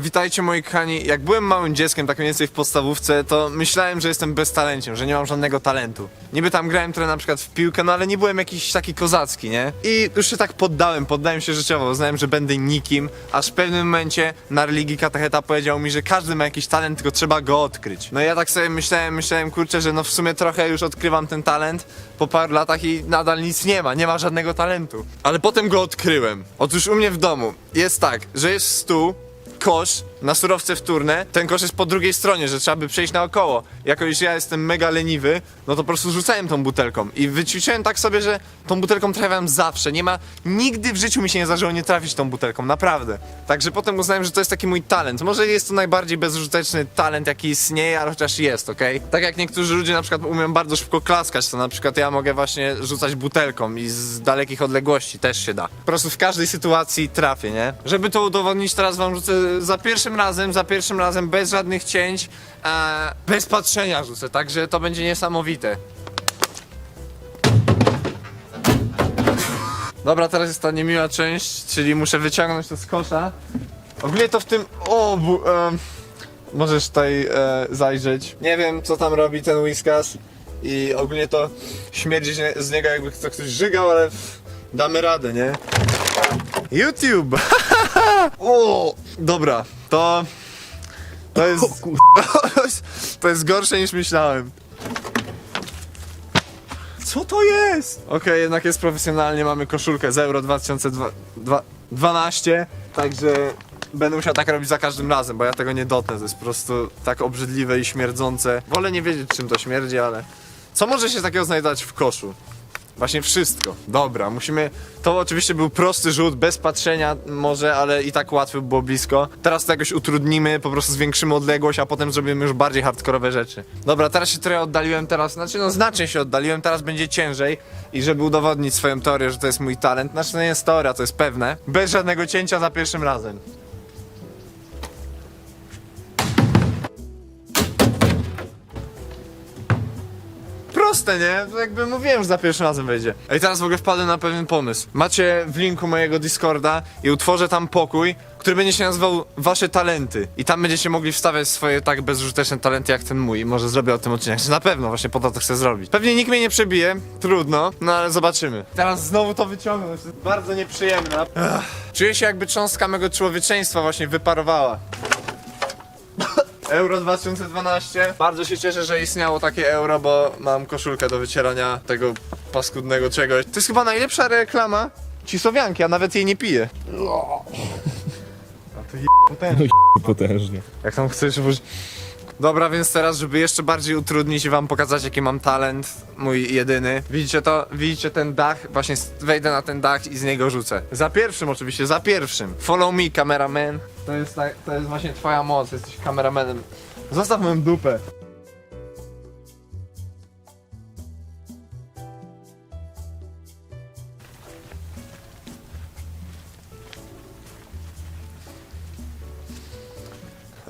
Witajcie moi kochani, jak byłem małym dzieckiem, tak mniej więcej w podstawówce, to myślałem, że jestem beztalenciem, że nie mam żadnego talentu. Niby tam grałem trochę na przykład w piłkę, no ale nie byłem jakiś taki kozacki, nie? I już się tak poddałem, poddałem się życiowo, uznałem, że będę nikim, aż w pewnym momencie na religii katecheta powiedział mi, że każdy ma jakiś talent, tylko trzeba go odkryć. No i ja tak sobie myślałem, myślałem, kurczę, że no w sumie trochę już odkrywam ten talent po paru latach i nadal nic nie ma, nie ma żadnego talentu. Ale potem go odkryłem. Otóż u mnie w domu jest tak, że jest stół, kosz na surowce wtórne, ten kosz jest po drugiej stronie, że trzeba by przejść naokoło. Jako iż ja jestem mega leniwy, no to po prostu rzucałem tą butelką i wyćwiczyłem tak sobie, że tą butelką trafiam zawsze. Nie ma, nigdy w życiu mi się nie zdarzyło nie trafić tą butelką, naprawdę. Także potem uznałem, że to jest taki mój talent. Może jest to najbardziej bezużyteczny talent, jaki istnieje, ale chociaż jest, okej? Tak jak niektórzy ludzie na przykład umieją bardzo szybko klaskać, to na przykład ja mogę właśnie rzucać butelką i z dalekich odległości też się da. Po prostu w każdej sytuacji trafię, nie? Żeby to udowodnić, teraz wam rzucę za pierwszym razem, za pierwszym razem bez żadnych cięć, e, bez patrzenia rzucę, także to będzie niesamowite. Dobra, teraz jest ta niemiła część, czyli muszę wyciągnąć to z kosza. Ogólnie to w tym... O, bu, em, możesz tutaj e, zajrzeć. Nie wiem, co tam robi ten Whiskas i ogólnie to śmierdzi z z niego jakby to ktoś żygał, ale damy radę, nie? YouTube! o, dobra, to... To jest... to jest gorsze niż myślałem. Co to jest? Okej, jednak jest profesjonalnie, mamy koszulkę z Euro 2012, także będę musiał tak robić za każdym razem, bo ja tego nie dotnę, to jest po prostu tak obrzydliwe i śmierdzące. Wolę nie wiedzieć czym to śmierdzi, ale... Co może się takiego znajdować w koszu? Właśnie wszystko. Dobra, musimy. To oczywiście był prosty rzut, bez patrzenia może, ale i tak łatwy było blisko. Teraz to jakoś utrudnimy, po prostu zwiększymy odległość, a potem zrobimy już bardziej hardkorowe rzeczy. Dobra, teraz się trochę oddaliłem, teraz, znaczy no znacznie się oddaliłem, teraz będzie ciężej. I żeby udowodnić swoją teorię, że to jest mój talent, znaczy to nie jest teoria, to jest pewne. Bez żadnego cięcia za pierwszym razem. Proste, nie? Jakby mówiłem, że za pierwszym razem wejdzie. Ej, teraz w ogóle wpadłem na pewien pomysł. Macie w linku mojego Discorda i utworzę tam pokój, który będzie się nazywał Wasze talenty. I tam będziecie mogli wstawiać swoje tak bezużyteczne talenty jak ten mój. Może zrobię o tym odcinek. Na pewno właśnie po to to chcę zrobić. Pewnie nikt mnie nie przebije, trudno, no ale zobaczymy. Teraz znowu to wyciągnę, to jest bardzo nieprzyjemne. Czuję się jakby cząstka mego człowieczeństwa właśnie wyparowała. Euro 2012. Bardzo się cieszę, że istniało takie euro, bo mam koszulkę do wycierania tego paskudnego czegoś. To jest chyba najlepsza reklama cisowianki, a nawet jej nie piję. A to je... potężnie. Potężnie. Jak tam chcesz użyć... Dobra, więc teraz, żeby jeszcze bardziej utrudnić i wam pokazać, jaki mam talent, mój jedyny. Widzicie to? Widzicie ten dach? Właśnie wejdę na ten dach i z niego rzucę. Za pierwszym oczywiście, za pierwszym. Follow me, cameraman. To jest, to jest właśnie twoja moc, jesteś kameramanem. Zostaw moją dupę.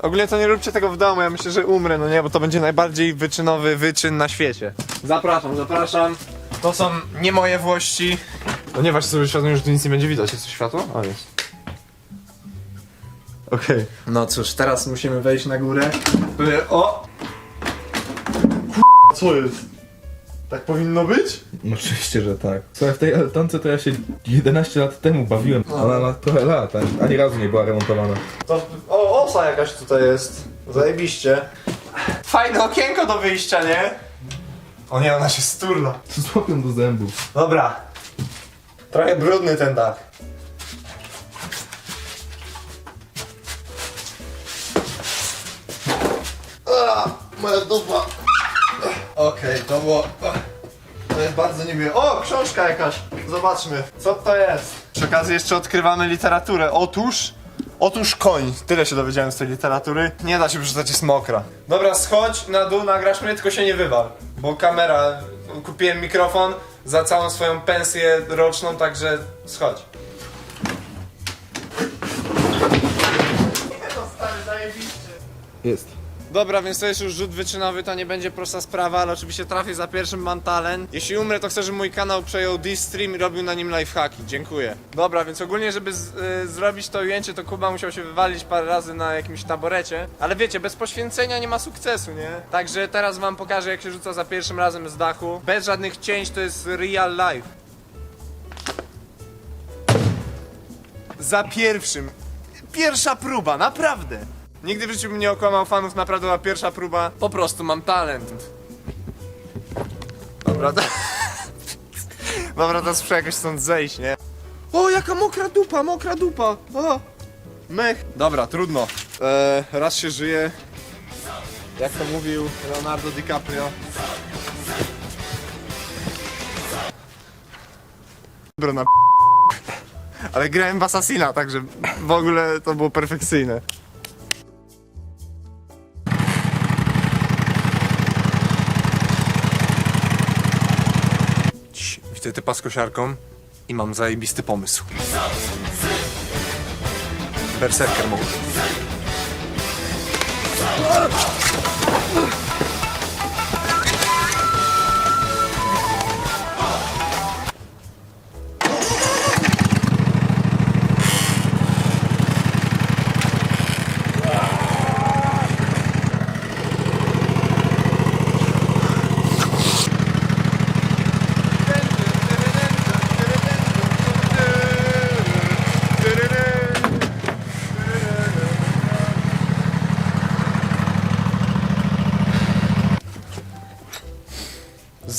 Ogólnie to nie róbcie tego w domu, ja myślę, że umrę, no nie, bo to będzie najbardziej wyczynowy wyczyn na świecie. Zapraszam, zapraszam. To są nie moje włości. No nie, właśnie sobie światło, że tu nic nie będzie widać. Jest tu światło? O, jest. Okej. No cóż, teraz musimy wejść na górę. By- O! K- Co jest? Tak powinno być? No oczywiście, że tak. Słuchaj, w tej altance to ja się 11 lat temu bawiłem. Ona ma trochę lat, ani- ani razu nie była remontowana. To, o, osa jakaś tutaj jest. Zajebiście. Fajne okienko do wyjścia, nie? O nie, ona się sturla. Z łopią do zębów. Dobra. Trochę brudny ten dach. Moja dupa. Okej, to było... To jest bardzo niemiłe. O, książka jakaś. Zobaczmy, co to jest. Przy okazji jeszcze odkrywamy literaturę. Otóż... Otóż koń. Tyle się dowiedziałem z tej literatury. Nie da się przeczytać, jest mokra. Dobra, schodź na dół, nagrasz mnie, tylko się nie wywal. Bo kamera... Kupiłem mikrofon za całą swoją pensję roczną, także schodź. Nie stary, zajebiście. Jest. Dobra, więc to jest już rzut wyczynowy, to nie będzie prosta sprawa, ale oczywiście trafię za pierwszym, mam talent. Jeśli umrę, to chcę, żeby mój kanał przejął this stream i robił na nim lifehacki. Dziękuję. Dobra, więc ogólnie, żeby z, y, zrobić to ujęcie, to Kuba musiał się wywalić parę razy na jakimś taborecie. Ale wiecie, bez poświęcenia nie ma sukcesu, nie? Także teraz wam pokażę, jak się rzuca za pierwszym razem z dachu. Bez żadnych cięć, to jest real life. Za pierwszym. Pierwsza próba, naprawdę. Nigdy w życiu bym nie okłamał fanów, naprawdę była pierwsza próba. Po prostu mam talent. Dobra, to... Dobra, to muszę jakoś stąd zejść, nie? O, jaka mokra dupa, mokra dupa! O, mech. Dobra, trudno. Eee, raz się żyje. Jak to mówił Leonardo DiCaprio. Dobra, na ale grałem w Assassina, także w ogóle to było perfekcyjne. Widzę typa z kosiarką i mam zajebisty pomysł. Berserker mode.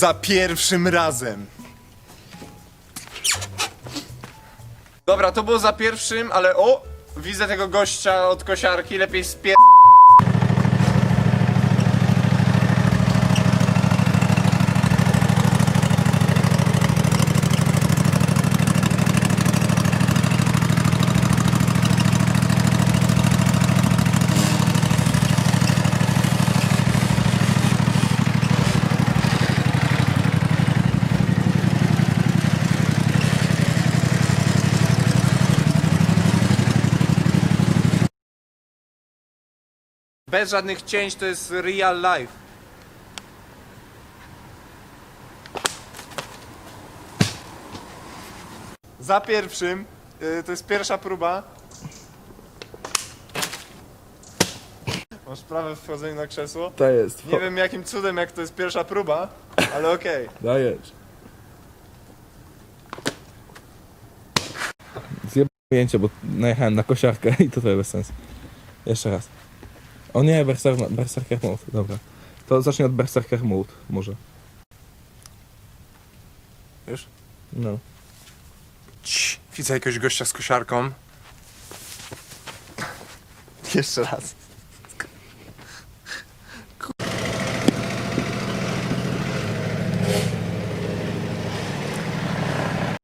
Za pierwszym razem. Dobra, to było za pierwszym, ale o! Widzę tego gościa od kosiarki, lepiej spier... Bez żadnych cięć to jest real life. Za pierwszym, y, to jest pierwsza próba. Masz prawe wchodzenie na krzesło. To jest. Nie wiem jakim cudem, jak to jest pierwsza próba, ale okej. Dajesz. Zjebałem ujęcie, bo najechałem na kosiarkę i to trochę bez sensu. Jeszcze raz. O nie, berser, Berserker Mode, dobra. To zacznij od Berserker Mode, może. Już? No. Cii, Widzę jakiegoś gościa z kosiarką. Jeszcze raz.